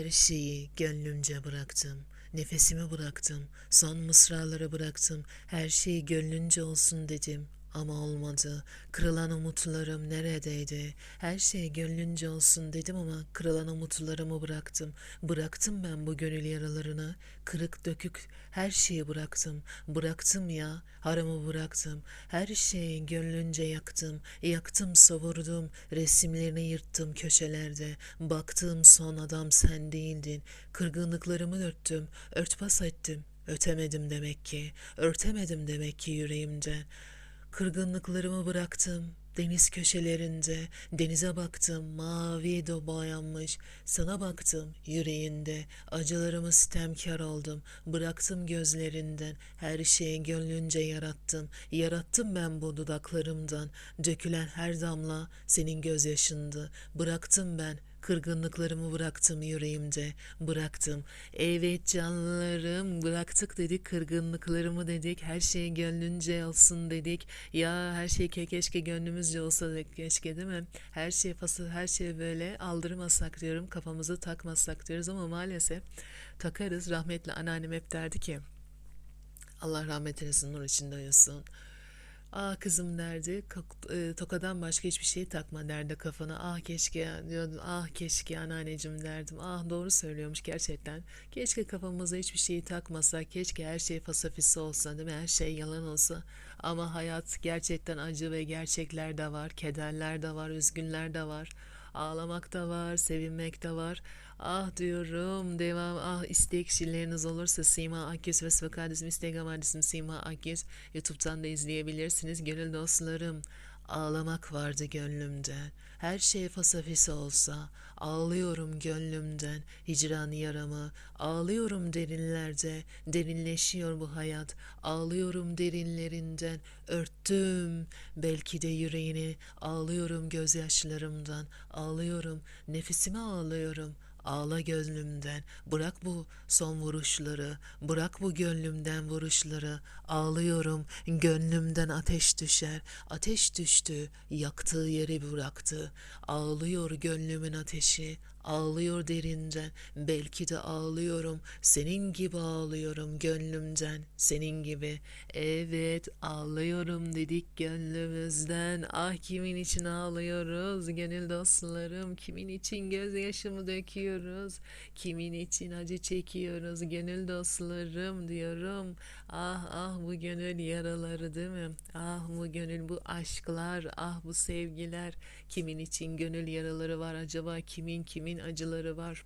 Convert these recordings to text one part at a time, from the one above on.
Her şeyi gönlümce bıraktım. Nefesimi bıraktım. Son mısraları bıraktım. Her şey gönlünce olsun dedim. Ama olmadı. Kırılan umutlarım neredeydi? Her şey gönlünce olsun dedim ama kırılan umutlarımı bıraktım. Bıraktım ben bu gönül yaralarını. Kırık dökük her şeyi bıraktım. Bıraktım ya. Haramı bıraktım. Her şeyi gönlünce yaktım. Yaktım savurdum. Resimlerini yırttım köşelerde. Baktığım son adam sen değildin. Kırgınlıklarımı örttüm. Örtbas ettim. Ötemedim demek ki. Örtemedim demek ki yüreğimde. Kırgınlıklarımı bıraktım. Deniz köşelerinde. Denize baktım mavi de boyanmış. Sana baktım yüreğinde. Acılarımı sitemkar oldum. Bıraktım gözlerinden. Her şeyi gönlünce yarattım yarattım ben bu dudaklarımdan. Dökülen her damla senin gözyaşındı. Bıraktım ben Kırgınlıklarımı bıraktım yüreğimde, bıraktım. Evet canlarım, bıraktık dedik, kırgınlıklarımı dedik, her şey gönlünce olsun dedik. Ya her şey ke keşke gönlümüzce olsa dedik, keşke değil mi? Her şey fasıl, her şey böyle aldırmasak diyorum, kafamızı takmasak diyoruz ama maalesef takarız. Rahmetli anneannem hep derdi ki, Allah rahmet eylesin, nur içinde uyusun. Ah kızım derdi. E, Tokadan başka hiçbir şey takma derdi kafana. Ah keşke diyordum. Ah keşke anneanneciğim derdim. Ah doğru söylüyormuş gerçekten. Keşke kafamıza hiçbir şeyi takmasak. Keşke her şey fasafisi olsa değil mi? Her şey yalan olsa. Ama hayat gerçekten acı ve gerçekler de var. Kederler de var. Üzgünler de var. Ağlamak da var, sevinmek de var. Ah diyorum devam ah istek kişileriniz olursa Sima Akyüz ve Facebook adresim Instagram adresim Sima Akyüz YouTube'dan da izleyebilirsiniz. Gönül dostlarım ağlamak vardı gönlümde. Her şey fasafisi olsa ağlıyorum gönlümden hicran yaramı. Ağlıyorum derinlerde derinleşiyor bu hayat. Ağlıyorum derinlerinden örttüm belki de yüreğini. Ağlıyorum gözyaşlarımdan ağlıyorum nefesime ağlıyorum. Ağla gönlümden, bırak bu son vuruşları, bırak bu gönlümden vuruşları. Ağlıyorum, gönlümden ateş düşer. Ateş düştü, yaktığı yeri bıraktı. Ağlıyor gönlümün ateşi, ağlıyor derinden. Belki de ağlıyorum, senin gibi ağlıyorum gönlümden, senin gibi. Evet, ağlıyorum dedik gönlümüzden. Ah kimin için ağlıyoruz gönül dostlarım, kimin için gözyaşımı döküyoruz, kimin için acı çekiyoruz gönül dostlarım diyorum. Ah ah bu gönül yaraları değil mi? Ah bu gönül bu aşklar, ah bu sevgiler. Kimin için gönül yaraları var acaba? Kimin kimin acıları var?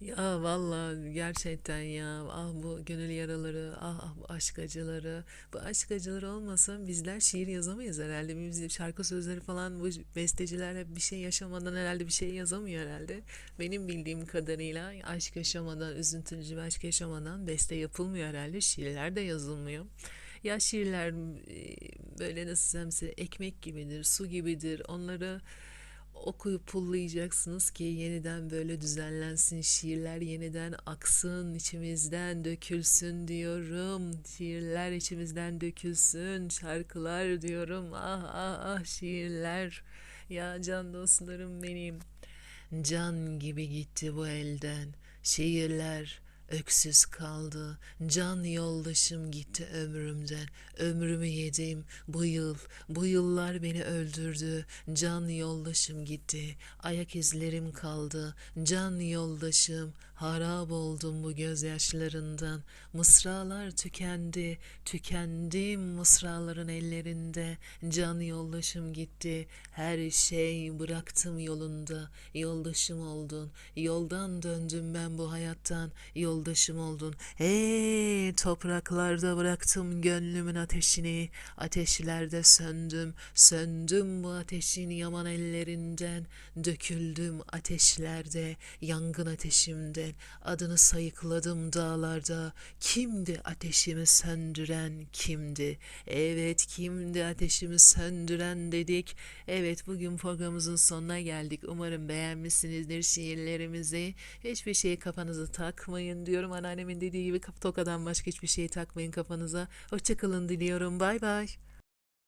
Ya valla gerçekten ya. Ah bu gönül yaraları ah, ah bu aşk acıları. Bu aşk acıları olmasa bizler şiir yazamayız herhalde. Biz şarkı sözleri falan bu besteciler hep bir şey yaşamadan herhalde bir şey yazamıyor herhalde. Benim bildiğim kadarıyla aşk yaşamadan üzüntülü bir aşk yaşamadan beste yapılmıyor herhalde. Şiirler de yazılmıyor. Ya şiirler e, böyle nasıl size ekmek gibidir su gibidir. Onları okuyup pullayacaksınız ki yeniden böyle düzenlensin şiirler yeniden aksın içimizden dökülsün diyorum. Şiirler içimizden dökülsün şarkılar diyorum. Ah ah ah şiirler. Ya can dostlarım benim. Can gibi gitti bu elden. Şiirler öksüz kaldı. Can yoldaşım gitti ömrümden. Ömrümü yedim bu yıl. Bu yıllar beni öldürdü. Can yoldaşım gitti. Ayak izlerim kaldı. Can yoldaşım harap oldum bu gözyaşlarından. Mısralar tükendi. Tükendim mısraların ellerinde. Can yoldaşım gitti. Her şey bıraktım yolunda. Yoldaşım oldun. Yoldan döndüm ben bu hayattan yoldaşım oldun. Hey topraklarda bıraktım gönlümün ateşini. Ateşlerde söndüm söndüm bu ateşin yaman ellerinden. Döküldüm ateşlerde yangın ateşimden adını sayıkladım dağlarda. Kimdi ateşimi söndüren kimdi? Evet kimdi ateşimi söndüren dedik. Evet bugün programımızın sonuna geldik. Umarım beğenmişsinizdir şiirlerimizi. Hiçbir şeyi kafanıza takmayın diyorum. Anneannemin dediği gibi tokadan başka hiçbir şeyi takmayın kafanıza. Hoşçakalın diliyorum. Bay bay